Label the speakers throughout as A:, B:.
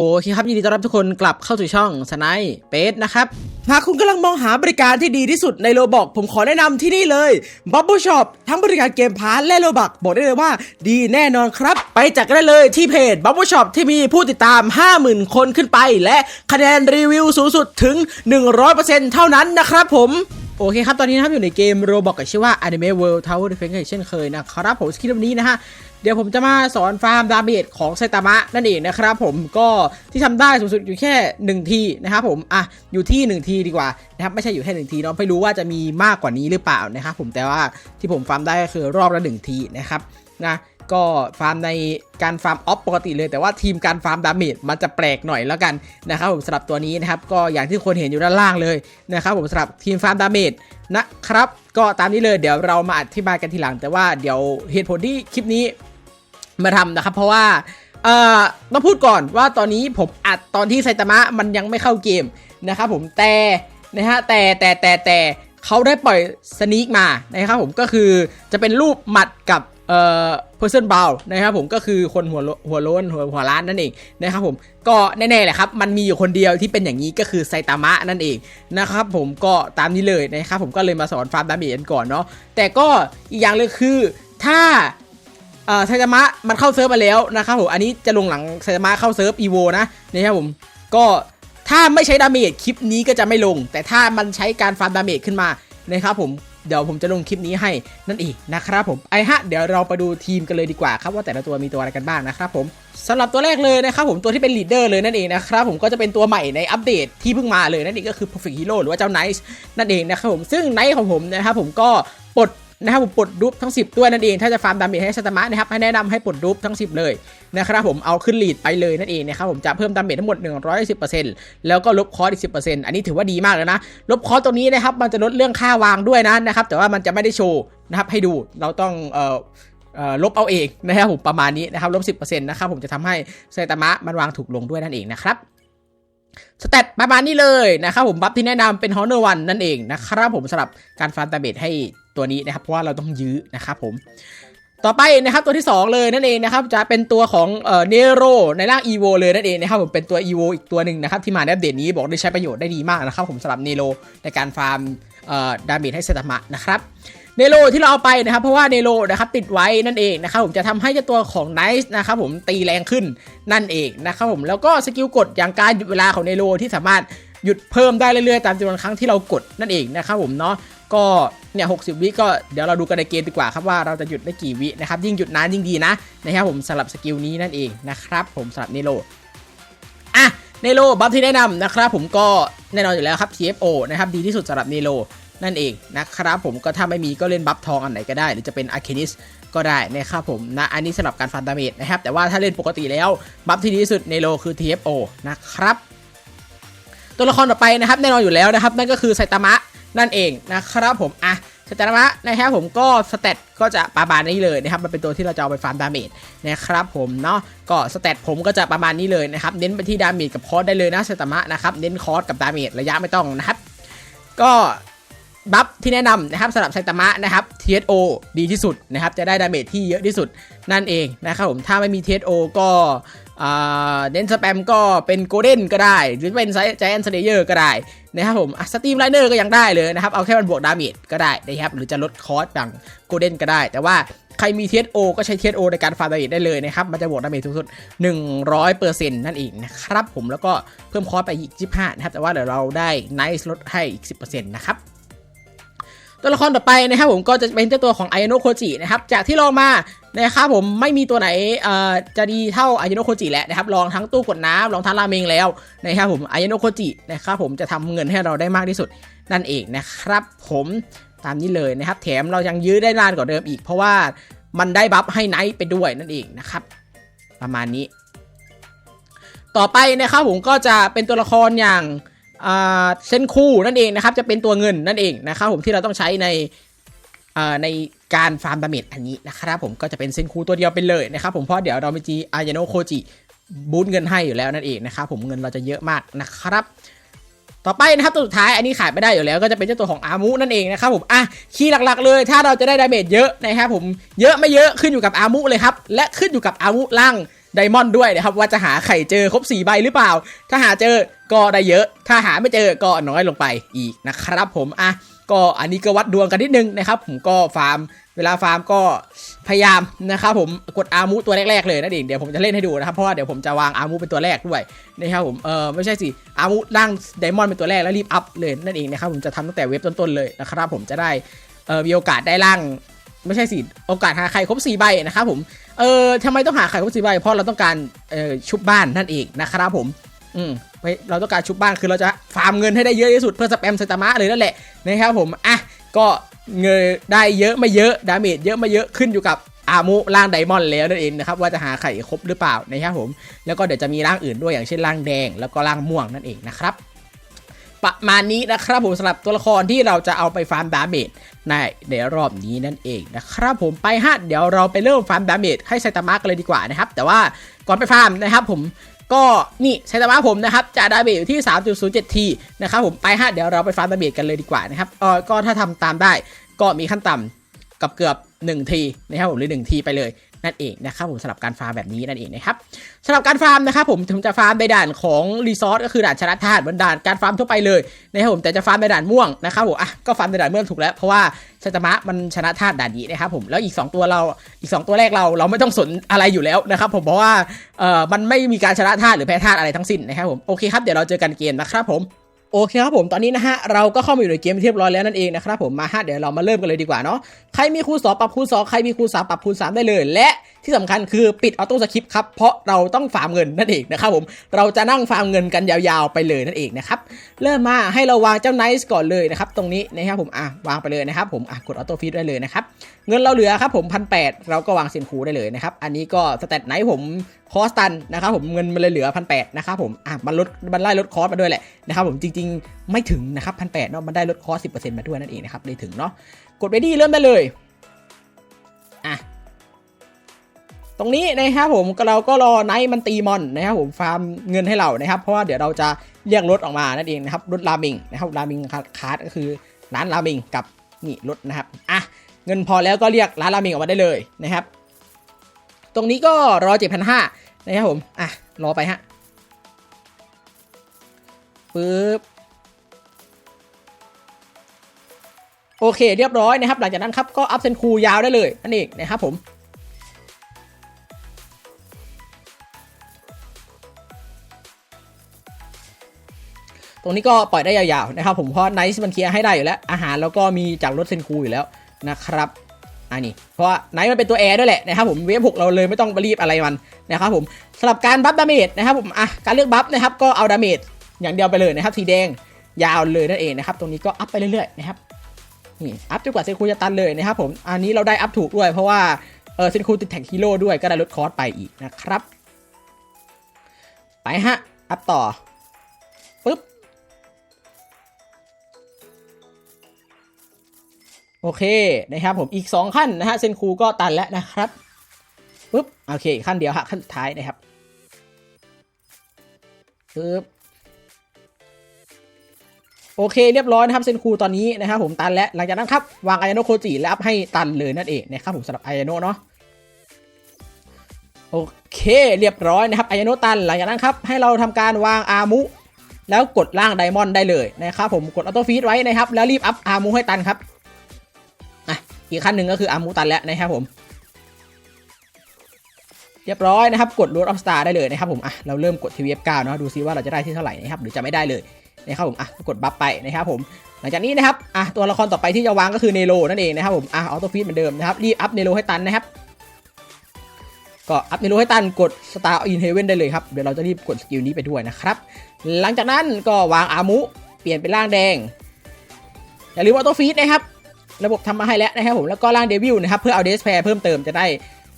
A: โอเคครับ ยินดีต้อนรับทุกคนกลับเข้าสู่ช่องสไนเปสนะครับ หากคุณกำลังมองหาบริการที่ดีที่สุดในโลบอกผมขอแนะนำที่นี่เลย Bubble Shop ทั้งบริการเกมพาร์และโลบักบอกได้เลยว่า ดีแน่นอนครับ ไปจัดกันได้เลยที่เพจ Bubble Shop ที่มีผู้ติดตาม 50,000 คนขึ้นไป และคะแนนรีวิวสูงสุดถึง 100%เท่านั้นนะครับผมโอเคครับ ตอนนี้นะครับอยู่ในเกมโรบอกกับชื่อว่า Anime World Tower Defense เช่นเคยนะครับผมสคริปต์วันนี้นะฮะ เดี๋ยวผมจะมาสอนฟาร์มดาเมจของไซตามะนั่นเองนะครับผมก็ที่ทำได้สูงสุดอยู่แค่ 1 ทีนะครับผมอะอยู่ที่ 1 ทีดีกว่านะครับไม่ใช่อยู่แค่ 1 ทีเนาะไม่รู้ว่าจะมีมากกว่านี้หรือเปล่านะครับผมแต่ว่าที่ผมฟาร์มได้ก็คือรอบละ 1 ทีนะครับนะก็ฟาร์มในการฟาร์มออฟปกติเลย แต่ว่าทีมการฟาร์มดาเมจมันจะแปลกหน่อยแล้วกันนะครับผมสำหรับตัวนี้นะครับก็อย่างที่คนเห็นอยู่ด้านล่างเลยนะครับผมสำหรับทีมฟาร์มดาเมจนะครับ ก็ตามนี้เลยเดี๋ยวเรามาอธิบายกันทีหลัง แต่ว่าเดี๋ยวเหตุผลที่คลิปนี้ มาทำนะครับ เพราะว่าเอ่อต้องพูดก่อนว่าตอนนี้ผมอัดตอนที่ไซตามะมันยังไม่เข้าเกมนะครับผมแต่นะฮะแต่แต่แต่แต่เขาได้ปล่อยสนีกมานะครับผมก็คือจะเป็นรูปหมัดกับเอ่อ person b o w นะครับผมก็คือคนหัวโลหัวโล้นหัวหัวล้านนั่นเองนะครับผมก็แน่ๆแหละครับมันมีอยู่คนเดียวที่เป็นอย่างนี้ก็คือไซตามะนั่นเองนะครับผมก็ตามนี้เลยนะครับผมก็เลยมาสอนฟาร์มดาเมจก่อนเนาะแต่ก็อีกอย่างเลยคือถ้า เอ่อไซตามะมันเข้าเซิร์ฟมาแล้วนะครับผม อันนี้จะลงหลังไซตามะเข้าเซิร์ฟอีโวนะนะครับผม ก็ถ้าไม่ใช้ดาเมจคลิปนี้ก็จะไม่ลง แต่ถ้ามันใช้การฟาร์มดาเมจขึ้นมานะครับผมเดี๋ยวผมจะลงคลิปนี้ให้นั่นเองนะครับผมไอ้ฮะเดี๋ยวเราไปดูทีมกันเลยดีกว่าครับว่าแต่ละตัวมีตัวอะไรกันบ้างนะครับผมสำหรับตัวแรกเลยนะครับผมตัวที่เป็นลีดเดอร์เลยนั่นเองนะครับผมก็จะเป็นตัวใหม่ในอัปเดตที่เพิ่งมาเลยนั่นเองก็คือ Perfect Hero หรือว่าเจ้า Nice นั่นเองนะครับผมซึ่ง Nice ของผมนะครับผมก็ปลด นะครับผมปลดรูปทั้ง 10 ด้วยนั่นเอง ถ้าจะฟาร์มดาเมจให้สตามะนะครับให้แนะนำให้ปลดรูปทั้ง 10 เลยนะครับผมเอาขึ้นลีดไปเลยนั่นเองนะครับผมจะเพิ่มดาเมจทั้งหมด 110%แล้วก็ลบคอร์สอีก 10%อันนี้ถือว่าดีมากแล้วนะ ลบคอร์สตรงนี้นะครับมันจะลดเรื่องค่าวางด้วยนะนะครับแต่ว่ามันจะไม่ได้โชว์นะครับให้ดูเราต้องเอ่อลบเอาเองนะครับผมประมาณนี้นะครับลบ 10%นะครับผมจะทำให้ไซตามะมันวางถูกลงด้วยนั่นเองนะครับสเตตประมาณนี้เลยนะครับผมบัฟที่แนะนำเป็นฮอนเนอร์วันนั่นเองนะครับผมสำหรับการฟาร์มดาเมจให้ ตัวนี้นะครับ เพราะว่าเราต้องยื้อนะครับผมต่อไปนะครับตัวที่ 2 เลยนั่นเองนะครับจะเป็นตัวของเนโรในร่างอีโวเลยนั่นเองนะครับผมเป็นตัวอีโวอีกตัวหนึ่งนะครับที่มาในอัปเดตนี้บอกได้ใช้ประโยชน์ได้ดีมากนะครับผมสำหรับเนโรในการฟาร์มดาเมจให้เซตามะนะครับเนโรที่เราเอาไปนะครับเพราะว่าเนโรนะครับติดไว้นั่นเองนะครับผมจะทำให้เจ้าตัวของไนซ์นะครับผมตีแรงขึ้นนั่นเองนะครับผมแล้วก็สกิลกดอย่างการหยุดเวลาของเนโรที่สามารถหยุดเพิ่มได้เรื่อยๆตามจำนวนครั้งที่เรากดนั่นเองนะครับผมเนาะก็ เนี่ยหกวิก็เดี๋ยวเราดูกันในเกมดีกว่าครับว่าเราจะหยุดได้กี่วินะครับยิ่งหยุดนานยิ่งดีนะนะครับผมสำหรับสกิลนี้นั่นเองนะครับผมสำหรับเนโรอะเนโรบัฟที่แนะนำนะครับผมก็แน่นอนอยู่แล้วครับ TFO นะครับดีที่สุดสำหรับเนโรนั่นเองนะครับผมก็ถ้าไม่มีก็เล่นบัฟทองอันไหนก็ได้ หรือจะเป็นอาร์เคนิสก็ได้นะครับผมนะอันนี้สำหรับการฟันดาเมจนะครับแต่ว่าถ้าเล่นปกติแล้วบัฟที่ดีที่สุดเนโรคือ TFO นะครับตัวละครต่อไปนะครับแน่นอนอยู่แล้วนะครับ นั่นก็คือไซตามะ นั่นเองนะครับผมอะไซตมะนะครับผมก็สเตตก็จะประมาณนี้เลยนะครับมันเป็นตัวที่เราจะเอาไปฟาร์มดาเมจนะครับผมเนาะก็สเตตผมก็จะประมาณนี้เลยนะครับเน้นไปที่ดาเมจกับคอร์สได้เลยนะไซตมะนะครับเน้นคอร์สกับดาเมจระยะไม่ต้องนะครับ ก็บัฟที่แนะนำนะครับสำหรับไซตามะนะครับ TSO ดีที่สุดนะครับจะได้ดาเมจที่เยอะที่สุดนั่นเองนะครับผมถ้าไม่มี TSO ก็ เน้นสแปมก็เป็นโกลเด้นก็ได้ หรือเป็นไซแจนสเตเยอร์ก็ได้นะครับผมสตรีมไลเนอร์ก็ยังได้เลยนะครับ เอาแค่มันบวกดาเมจก็ได้นะครับ หรือจะลดคอร์สอย่างโกลเด้นก็ได้ แต่ว่าใครมี TSO ก็ใช้ TSO ในการฟาร์มดาเมจได้เลยนะครับ มันจะบวกดาเมจสูงสุด 100%นั่นเองนะครับผมแล้วก็เพิ่มคอร์สไปอีก 25 นะครับ แต่ว่าเดี๋ยวเราได้ Nice ลดให้อีก 10%นะครับตัวละครต่อไปนะครับผมก็จะเป็นเจ้าตัวของไอโนโคจินะครับ จากที่ลองมา นะครับผมไม่มีตัวไหนจะดีเท่าไอโนโคจิแล้วนะครับลองทั้งตู้กดน้ำลองทั้งราเมงแล้วนะครับผมไอโนโคจินะครับผมจะทำเงินให้เราได้มากที่สุดนั่นเองนะครับ ผมตามนี้เลยนะครับ แถมเรายังยื้อได้นานกว่าเดิมอีก เพราะว่ามันได้บัฟให้ไนท์ไปด้วยนั่นเองนะครับ ประมาณนี้ ต่อไปนะครับผมก็จะเป็นตัวละครอย่างเส้นคู่นั่นเองนะครับ จะเป็นตัวเงินนั่นเองนะครับผมที่เราต้องใช้ใน ในการฟาร์มดาเมจอันนี้นะครับผมก็จะเป็นเส้นคู่ตัวเดียวไปเลยนะครับผมเพราะเดี๋ยวเรามีจีอายโนโคจิบูตเงินให้อยู่แล้วนั่นเองนะครับผมเงินเราจะเยอะมากนะครับต่อไปนะครับตัวสุดท้ายอันนี้ขายไม่ได้อยู่แล้วก็จะเป็นเจ้าตัวของอามุนั่นเองนะครับผมอะคีย์หลักๆเลย ถ้าเราจะได้ดาเมจเยอะนะครับผมเยอะไม่เยอะขึ้นอยู่กับอามุเลยครับและขึ้นอยู่กับอามุร่างไดมอนด์ด้วยนะครับว่าจะหาไข่เจอครบ 4 ใบหรือเปล่า ถ้าหาเจอก็ได้เยอะ ถ้าหาไม่เจอก็น้อยลงไปอีกนะครับผมอะ ก็อันนี้ก็วัดดวงกันนิดนึงนะครับ ผมก็ฟาร์ม เวลาฟาร์มก็พยายามนะครับผมกดอามูตัวแรกๆเลยนั่นเองเดี๋ยวผมจะเล่นให้ดูนะครับเพราะว่าเดี๋ยวผมจะวางอามูเป็นตัวแรกด้วยนะครับผมเออไม่ใช่สิอามูร่างไดมอนด์เป็นตัวแรกแล้วรีบอัพเลยนั่นเองนะครับผมจะทำตั้งแต่เว็บต้นๆเลยนะครับผมจะได้เออมีโอกาสได้ร่างไม่ใช่สิโอกาสหาไข่ครบ4ใบนะครับผมเออทำไมต้องหาไข่ครบ4ใบเพราะเราต้องการเออชุบบ้านนั่นเองนะครับผม อืมเราต้องการชุบบ้านคือเราจะฟาร์มเงินให้ได้เยอะที่สุดเพื่อสแปมไซตามะเลยนั่นแหละนะครับผมอะก็เงินได้เยอะไม่เยอะดาเมจเยอะไม่เยอะขึ้นอยู่กับอามุร่างไดมอนด์แล้วนั่นเองนะครับว่าจะหาไข่ครบหรือเปล่านะครับผมแล้วก็เดี๋ยวจะมีร่างอื่นด้วยอย่างเช่นร่างแดงแล้วก็ร่างม่วงนั่นเองนะครับประมาณนี้นะครับผมสำหรับตัวละครที่เราจะเอาไปฟาร์มดาเมจในในรอบนี้นั่นเองนะครับผมไปฮะเดี๋ยวเราไปเริ่มฟาร์มดาเมจให้ไซตามะกันเลยดีกว่านะครับแต่ว่าก่อนไปฟาร์มนะครับผม ก็นี่ไซตามะผมนะครับจะดาเมจอยู่ที่ 3.07ทีนะครับผมไปฮะเดี๋ยวเราไปฟาร์มดาเมจกันเลยดีกว่านะครับเออก็ถ้าทำตามได้ก็มีขั้นต่ำกับเกือบ1ทีนะครับผมหรือ1ทีไปเลย นั่นเองนะครับผมสำหรับการฟาร์มแบบนี้นั่นเองนะครับสำหรับการฟาร์มนะครับผมถึงจะฟาร์มในด่านของรีซอสก็คือด่านชนะธาตุเหมือนด่านการฟาร์มทั่วไปเลยนะครับผมแต่จะฟาร์มในด่านม่วงนะครับผมอะก็ฟาร์มในด่านม่วงถูกแล้วเพราะว่าไซตมะมันชนะธาตุด่านนี้นะครับผมแล้วอีก 2 ตัวเราอีก 2 ตัวแรกเราเราไม่ต้องสนอะไรอยู่แล้วนะครับผมเพราะว่าเอ่อมันไม่มีการชนะธาตุหรือแพ้ธาตุอะไรทั้งสิ้นนะครับผมโอเคครับเดี๋ยวเราเจอกันเกมนะครับผม โอเคครับผมตอนนี้นะฮะเราก็เข้ามาอยู่ในเกมเป็นที่เรียบร้อยแล้วนั่นเองนะครับผมมาฮะเดี๋ยวเรามาเริ่มกันเลยดีกว่าเนาะใครมีคูณสองปรับคูณสองใครมีคูณสามปรับคูณสามได้เลย และที่สำคัญคือปิดออโต้สคริปต์ครับ เพราะเราต้องฟาร์มเงินนั่นเองนะครับผม เราจะนั่งฟาร์มเงินกันยาวๆไปเลยนั่นเองนะครับ เริ่มมาให้เราวางเจ้าไนซ์ก่อนเลยนะครับ ตรงนี้นะครับผม อะ วางไปเลยนะครับผม อะ กดออโต้ฟีดได้เลยนะครับ เงินเราเหลือครับผมพันแเราก็วางเซนคูได้เลยนะครับ อันนี้ก็สเตตไนท์ผมคอสตันนะครับผมเงินมันเลยเหลือพันแนะครับผม อะ มันลด มันไล่ลดคอสมาด้วยแหละนะครับผม จริง ๆ ไม่ถึงนะครับพันแเนาะ มันได้ลดคอสสิมาด้วยนั่นเองนะครับเลยถึงเนาะ กดไปดีเริ่มได้เลย ตรงนี้นะครับผมเราก็รอไนท์มันตีมอนนะครับผมฟาร์มเงินให้เรานะครับ เพราะว่าเดี๋ยวเราจะเรียกรถออกมานั่นเองนะครับรถรามิงนะครับรามิงคาร์ดก็คือร้านรามิงกับนี่รถนะครับอะเงินพอแล้วก็เรียกร้านรามิงออกมาได้เลยนะครับ ตรงนี้ก็รอเจ็ดพันห้านะครับผมอะรอไปฮะปึ๊บโอเคเรียบร้อยนะครับ หลังจากนั้นครับก็อัพเซนคูยาวได้เลยนั่นเองนะครับผม รงนี้ก็ปล่อยได้ยาวๆนะครับผมเพราะไนท์มันเคลียร์ให้ได้อยู่แล้ว อาหารแล้วก็มีจากรถเซนคูอยู่แล้วนะครับอันนี้เพราะไนท์มันเป็นตัวแอร์ด้วยแหละนะครับผมเวฟหกเราเลยไม่ต้องรีบอะไรมันนะครับผมสำหรับการบัฟดาเมจนะครับผมอะการเลือกบัฟนะครับก็เอาดาเมจอย่างเดียวไปเลยนะครับสีแดงยาวเลยนั่นเองนะครับตรงนี้ก็อัพไปเรื่อยๆนะครับนี่อัพจนกว่าเซนคูจะตันเลยนะครับผมอันนี้เราได้อัพถูกด้วย เพราะว่าเออเซนคูติดแท็กฮีโร่ด้วยก็ได้ลดคอสไปอีกนะครับไปฮะอัพต่อปึ๊บ โอเคนะครับผมอีก 2 ขั้นนะฮะเซนคูก็ตันแล้วนะครับปุ๊บโอเคขั้นเดียวฮะขั้นสุดท้ายนะครับปึ๊บโอเคเรียบร้อยนะครับเซนคูตอนนี้นะครับผมตันแล้วหลังจากนั้นครับวางไอโนโคจิแล้วอัพให้ตันเลยนั่นเองนะครับผมสำหรับไอโนเนาะโอเคเรียบร้อยนะครับไอโนตันหลังจากนั้นครับให้เราทำการวางอามุ แล้วกดล่างไดมอนด์ได้เลยนะครับผมกดออโต้ฟีดไว้นะครับแล้วรีบอัพอามุให้ตันครับ อีกขั้นหนึ่งก็คืออามูตันแล้วนะครับผมเรียบร้อยนะครับ กดรูทออฟสตาร์ได้เลยนะครับผมอะเราเริ่มกดทีวีเอฟเก้าเนาะดูซิว่าเราจะได้ที่เท่าไหร่นะครับหรือจะไม่ได้เลยนะครับผมอะกดบัฟไปนะครับผมหลังจากนี้นะครับอะตัวละครต่อไปที่จะวางก็คือเนโรนั่นเองนะครับผมอะออโต้ฟีดเหมือนเดิมนะครับรีบอัพเนโรให้ตันนะครับก็อัพเนโรให้ตันกดสตาร์อินเฮเว่นได้เลยครับ เดี๋ยวเราจะรีบกดสกิลนี้ไปด้วยนะครับ หลังจากนั้นก็วางอามูเปลี่ยนเป็นร่างแดง อย่าลืมออโต้ฟีดนะครับ ระบบทำมาให้แล้วนะครับผมแล้วก็ร่างเดวิลนะครับเพื่อเอาเดสแพร์เพิ่มเติมจะได้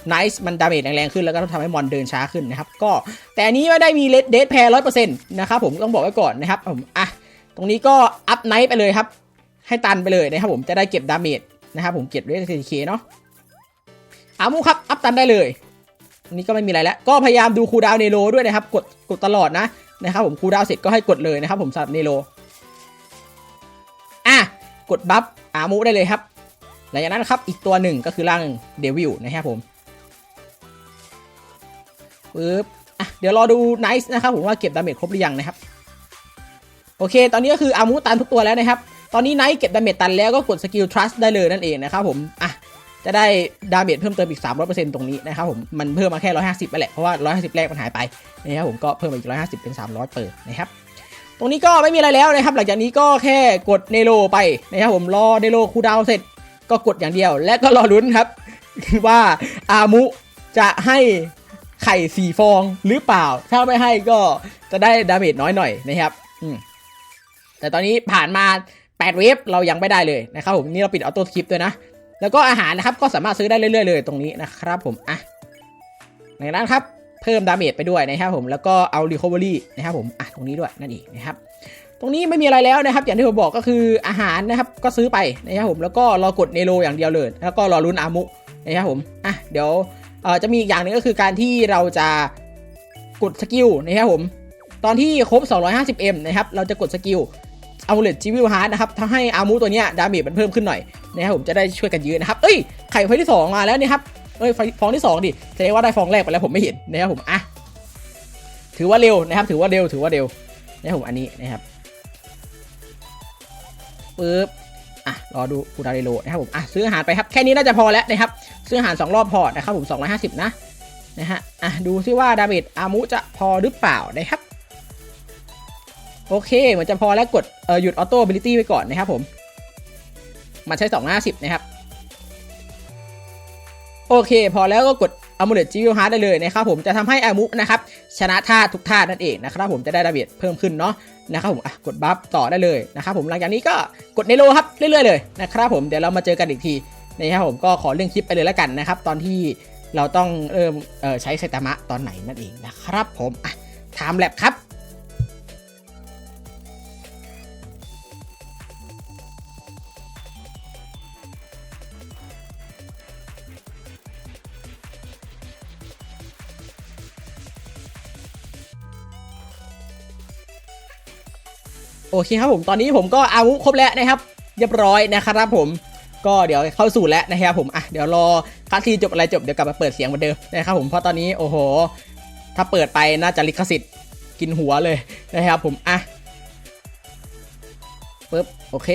A: ไนซ์มันดาเมจแรงๆขึ้นแล้วก็ทำให้มอนเดินช้าขึ้นนะครับก็แต่อันนี้ไม่ได้มีเดสแพร์ร้อยเปอร์เซ็นต์นะครับผมต้องบอกไว้ก่อนนะครับผมอะตรงนี้ก็อัพไนท์ไปเลยครับ ให้ตันไปเลยนะครับผมจะได้เก็บดาเมจนะครับผมเก็บด้วยเคเนาะอามูครับอัพตันได้เลยอันนี้ก็ไม่มีอะไรแล้ว ก็พยายามดูคูดาวเนโรด้วยนะครับ กดกดตลอดนะนะครับผมคูดาวเสร็จก็ให้กดเลยนะครับผมสำหรับเนโรอะกดบัฟ อามูได้เลยครับ หลังจากนั้นครับอีกตัวหนึ่งก็คือร่างเดวิลนะครับผมปึ๊บอะเดี๋ยวรอดูไนซ์นะครับผมว่าเก็บดาเมจครบหรือยังนะครับ โอเค ตอนนี้ก็คืออามุตันทุกตัวแล้วนะครับ ตอนนี้ไนท์เก็บดาเมจตันแล้วก็กดสกิล trust ได้เลยนั่นเองนะครับผมอะจะได้ดาเมจเพิ่มเติมอีก 300%ตรงนี้นะครับผม มันเพิ่มมาแค่ 150ไปแหละ เพราะว่า 150 แรกมันหายไปนะครับผมก็เพิ่มมาอีก 150 เป็น 300 เปิดนะครับ ตรงนี้ก็ไม่มีอะไรแล้วนะครับ หลังจากนี้ก็แค่กดเนโรไปนะครับผมรอเนโรคูดาวเสร็จก็กดอย่างเดียว และก็รอลุ้นครับ ว่าอามุจะให้ไข่สี่ฟองหรือเปล่า ถ้าไม่ให้ก็จะได้ดาเมจน้อยหน่อยนะครับแต่ตอนนี้ผ่านมา 8 เวฟเรายังไม่ได้เลยนะครับผมนี่เราปิดออโต้สคริปด้วยนะ แล้วก็อาหารนะครับก็สามารถซื้อได้เรื่อยๆเลยตรงนี้นะครับผมอะในนั้นครับ เพิ่มดาเมจไปด้วยนะครับผมแล้วก็เอารีคอเวอรี่นะครับผมอะตรงนี้ด้วยนั่นเองนะครับตรงนี้ไม่มีอะไรแล้วนะครับ อย่างที่ผมบอกก็คืออาหารนะครับก็ซื้อไปนะครับผมแล้วก็รอกดเนโรอย่างเดียวเลย แล้วก็รอลุนอามุนะครับผมอะเดี๋ยวจะมีอีกอย่างหนึ่งก็คือการที่เราจะกดสกิลนะครับผมตอนที่ครบ 250m นะครับเราจะกดสกิลเอาเลตจิวิลฮาร์ดนะครับทำให้อามูตัวเนี้ยดาเมจมันเพิ่มขึ้นหน่อยนะครับผมจะได้ช่วยกันยืนนะครับ เอ้ยไข่ไฟที่ 2 มาแล้วนี่ครับ เอ้ยฟองที่ 2 ดิแสดงว่าได้ฟองแรกไปแล้วผมไม่เห็นนะครับผมอะถือว่าเร็วนะครับ ถือว่าเร็วถือว่าเร็วนะครับผมอันนี้นะครับปึ๊บอะรอดูคูดาเรโลนะครับผมอะซื้ออาหารไปครับแค่นี้น่าจะพอแล้วนะครับซื้ออาหาร 2 รอบพอนะครับผม 250 นะนะฮะอะดูซิว่าดาเมจอามุจะพอหรือเปล่านะครับโอเคเหมือนจะพอแล้วกดเอ่อหยุดออโต้ a b i l i t y ไว้ก่อนนะครับผม มันใช้ 250 นะครับ โอเค พอแล้วก็กด a m u l e t g i l Heart ได้เลยนะครับผมจะทำให้อามุนะครับชนะท่าทุกท่านั่นเองนะครับผมจะได้ดาเมจเพิ่มขึ้นเนาะนะครับผมกดบัฟต่อได้เลยนะครับผมหลังจากนี้ก็กดเนโรครับเรื่อยๆเลยนะครับผมเดี๋ยวเรามาเจอกันอีกทีนะครับผมก็ขอเรื่องคลิปไปเลยแล้วกันนะครับตอนที่เราต้องเริ่มใช้ไซตามะตอนไหนนั่นเองนะครับผมอะไทม์แลบครับ อเคครับผมตอนนี้ผมก็อาวุธครบแล้วนะครับเรียบร้อยนะครับผมก็เดี๋ยวเข้าสู่แล้วนะครับผมอะเดี๋ยวรอคัสซีจบอะไรจบเดี๋ยวกลับมาเปิดเสียงเหมือนเดิมนะครับผมเพราะตอนนี้โอ้โห ถ้าเปิดไปน่าจะลิขสิทธิ์กินหัวเลยนะครับผมอะปึ๊บโอเค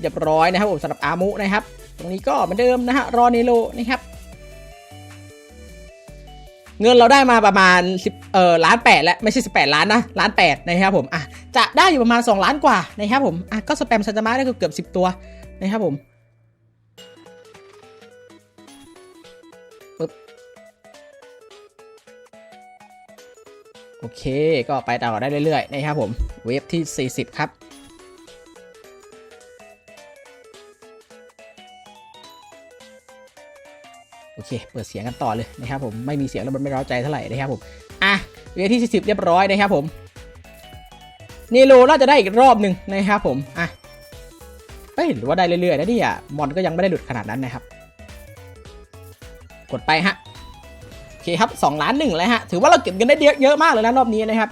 A: เรียบร้อยนะครับผมสำหรับอามุนะครับ ตรงนี้ก็เหมือนเดิมนะฮะรอเนโลนะครับ เงินเราได้มาประมาณ10เอ่อล้านแปดแล้วไม่ใช่18 ล้านนะล้านแปดนะครับผมอะจะได้อยู่ประมาณ 2 ล้านกว่านะครับผมอะก็สแปมซันตามาได้เกือบ10 ตัวนะครับผมโอเค ก็ไปต่อได้เรื่อยๆนะครับผม เวฟที่ 40 ครับ อเคเปิดเสียงกันต่อเลยนะครับผมไม่มีเสียงแล้วมันไม่ร้าใจเท่าไหร่นะครับผมอะเวทีที่40 เรียบร้อยนะครับผมนีโลน่าจะได้อีกรอบหนึ่งนะครับผมอะเอ้ยหรือว่าได้เรื่อยๆนะนี่ยมอนก็ยังไม่ได้หลุดขนาดนั้นนะครับ กดไปฮะโอเคครับ2ล้านหนึ่งแล้วฮะถือว่าเราเก็บเงินได้เยอะเยอะมากเลยนะรอบนี้นะครับ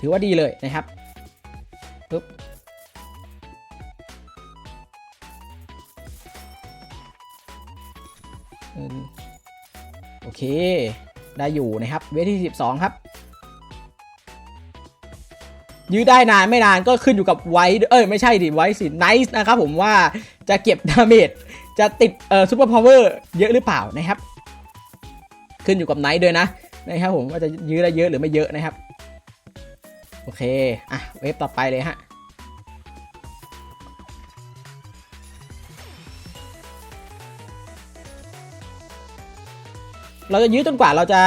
A: ถือว่าดีเลยนะครับปึ๊บ โอเค ได้อยู่นะครับ เวทที่ 12 ครับ ยื้อได้นานไม่นานก็ขึ้นอยู่กับไวท์เอ้ยไม่ใช่ดิไวท์สิไนท์นะครับผมว่าจะเก็บดาเมจจะติดเอ่อซูเปอร์พาวเวอร์เยอะหรือเปล่านะครับ ขึ้นอยู่กับไนท์ด้วยนะนะครับผมว่าจะยื้อได้เยอะหรือไม่เยอะนะครับ โอเค อะ เวฟต่อไปเลยฮะ เราจะยื้อจนกว่าเราจะ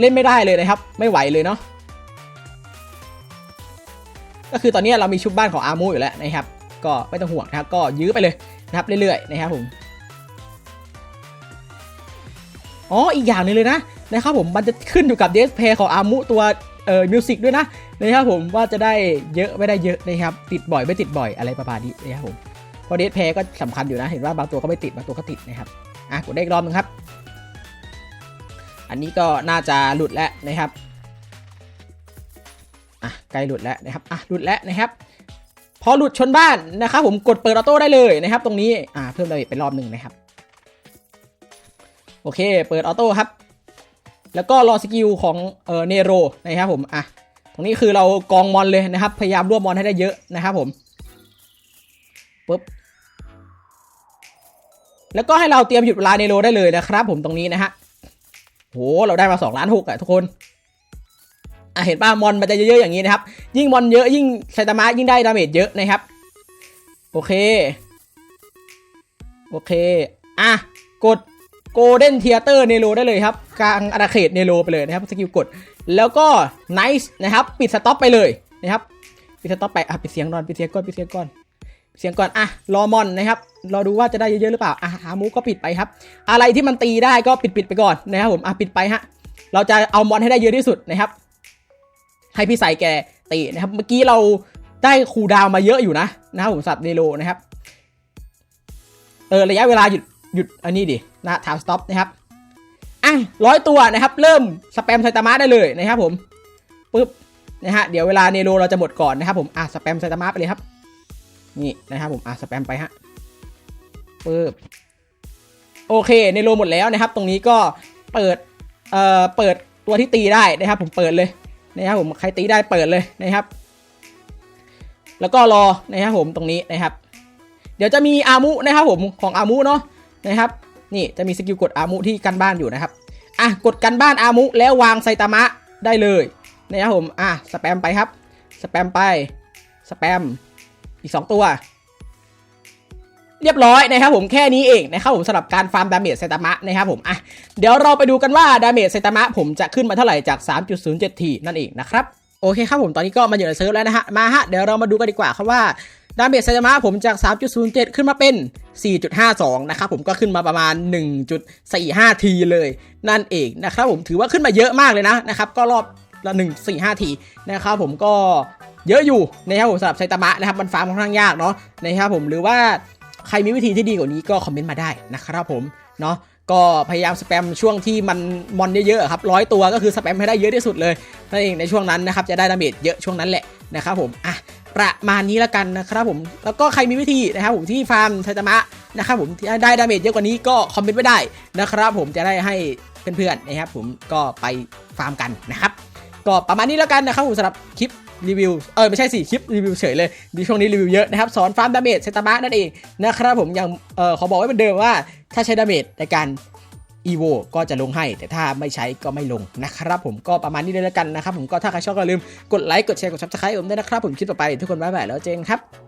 A: เล่นไม่ได้เลยนะครับ ไม่ไหวเลยเนาะก็คือตอนนี้เรามีชุบบ้านของอาร์มูอยู่แล้วนะครับ ก็ไม่ต้องห่วงนะครับก็ยื้อไปเลยนะครับเรื่อยๆนะครับผมอ๋ออีกอย่างนึงเลยนะนะครับผมมันจะขึ้นอยู่กับเดสเพย์ของอาร์มูตัวเอ่อมิวสิกด้วยนะนะครับผมว่าจะได้เยอะไม่ได้เยอะนะครับติดบ่อยไม่ติดบ่อยอะไรประมาณนี้นะครับผมเพราะเดสเพย์ก็สำคัญอยู่นะ เห็นว่าบางตัวก็ไม่ติดบางตัวก็ติดนะครับอะกดได้อีกรอบนึงครับ อันนี้ก็น่าจะหลุดแล้วนะครับอะใกล้หลุดแล้วนะครับอะหลุดแล้วนะครับ พอหลุดชนบ้านนะครับ ผมกดเปิดออโต้ได้เลยนะครับ ตรงนี้อ่าเพิ่มดาเมจเป็นรอบหนึ่งนะครับ โอเค เปิดออโต้ครับ แล้วก็รอสกิลของเออเนโรนะครับผมอะตรงนี้คือเรากองมอนเลยนะครับ พยายามรวบมอนให้ได้เยอะนะครับผมปุ๊บแล้วก็ให้เราเตรียมหยุดเวลาเนโรได้เลยนะครับ ผมตรงนี้นะฮะ โหเราได้มา2ล้านหกอะทุกคนอะเห็นป่ะมอนมันจะเยอะๆอย่างนี้นะครับ ยิ่งมอนเยอะยิ่งไซตามะยิ่งได้ดาเมจเยอะนะครับ โอเค โอเค อะ กดโกลเด้นเทียเตอร์เนโรได้เลยครับ กลางอาณาเขตเนโรไปเลยนะครับสกิลกด แล้วก็ไนส์นะครับ ปิดสต็อปไปเลยนะครับ ปิดสต็อปไป อะ ปิดเสียงก่อน ปิดเสียงก่อน ปิดเสียงก่อน เสียงก่อน อะ รอมอนนะครับ รอดูว่าจะได้เยอะๆหรือเปล่า อะอามูก็ปิดไปครับ อะไรที่มันตีได้ก็ปิดปิดไปก่อนนะครับผม อะ ปิดไปฮะ เราจะเอามอนให้ได้เยอะที่สุดนะครับ ให้พี่ใส่แกตีนะครับ เมื่อกี้เราได้คูดาวมาเยอะอยู่นะนะครับผมสับเนโรนะครับ เออ ระยะเวลาหยุดหยุดอันนี้ดิ นะถามสต็อปนะครับ อะร้อยตัวนะครับ เริ่มสแปมไซตามะได้เลยนะครับผม ปึ๊บ นะฮะ เดี๋ยวเวลาเนโรเราจะหมดก่อนนะครับผม อะ สแปมไซตามะไปเลยครับ นี่นะครับผมอะสแปมไปฮะปึ๊บโอเคเนโรหมดแล้วนะครับ ตรงนี้ก็เปิดเอ่อเปิดตัวที่ตีได้นะครับ ผมเปิดเลยนะครับผมใครตีได้เปิดเลยนะครับ แล้วก็รอนะครับผมตรงนี้นะครับ เดี๋ยวจะมีอามุนะครับผมของอามุเนาะนะครับ นี่จะมีสกิลกดอามุที่กันบ้านอยู่นะครับอะกดกันบ้านอามุแล้ววางไซตามะได้เลยนะครับผมอะสแปมไปครับ สแปมไปสแปม อีก 2 ตัว เรียบร้อยนะครับผมแค่นี้เองนะครับผมสำหรับการฟาร์มดาเมจไซตามะนะครับผมอะเดี๋ยวเราไปดูกันว่าดาเมจไซตามะผมจะขึ้นมาเท่าไหร่จาก 3.07 ทีนั่นเองนะครับโอเคครับผมตอนนี้ก็มาอยู่ในเซิร์ฟแล้วนะฮะมาฮะเดี๋ยวเรามาดูกันดีกว่าครับว่าดาเมจไซตามะผมจาก 3.07 ขึ้นมาเป็น 4.52 นะครับผมก็ขึ้นมาประมาณ 1.45 ทีเลยนั่นเองนะครับผมถือว่าขึ้นมาเยอะมากเลยนะนะครับก็รอบละ 1.45 ทีนะครับผมก็ เยอะอยู่นะครับผมสำหรับไซตามะนะครับมันฟาร์มค่อนข้างยากเนาะนะครับผมหรือว่าใครมีวิธีที่ดีกว่านี้ก็คอมเมนต์มาได้นะครับผมเนาะก็พยายามสแปมช่วงที่มันมอนเยอะๆครับร้อยตัวก็คือสแปมให้ได้เยอะที่สุดเลยนั่นเองในช่วงนั้นนะครับจะได้ดาเมจเยอะช่วงนั้นแหละนะครับผมอะประมาณนี้แล้วกันนะครับผมแล้วก็ใครมีวิธีนะครับผมที่ฟาร์มไซตามะนะครับผมที่ได้ดาเมจเยอะกว่านี้ก็คอมเมนต์ไว้ได้นะครับผมจะได้ให้เพื่อนๆนะครับผมก็ไปฟาร์มกันนะครับก็ประมาณนี้แล้วกันนะครับผมสำหรับคลิป รีวิว เออไม่ใช่สิคลิปรีวิวเฉยเลยดีช่วงนี้รีวิวเยอะนะครับ สอนฟาร์มดาเมจเซตามะนั่นเองนะครับผมยังเออขอบอกไว้เหมือนเดิมว่า ถ้าใช้ดาเมจในการอีโวก็จะลงให้ แต่ถ้าไม่ใช้ก็ไม่ลงนะครับผมก็ประมาณนี้เลยแล้วกันนะครับผมก็ถ้าใครชอบก็ลืมกดไลค์กดแชร์กดซับสไครต์ผมด้วยนะครับผมคลิปต่อไปทุกคนบ๊ายบายแล้วเจอกันครับ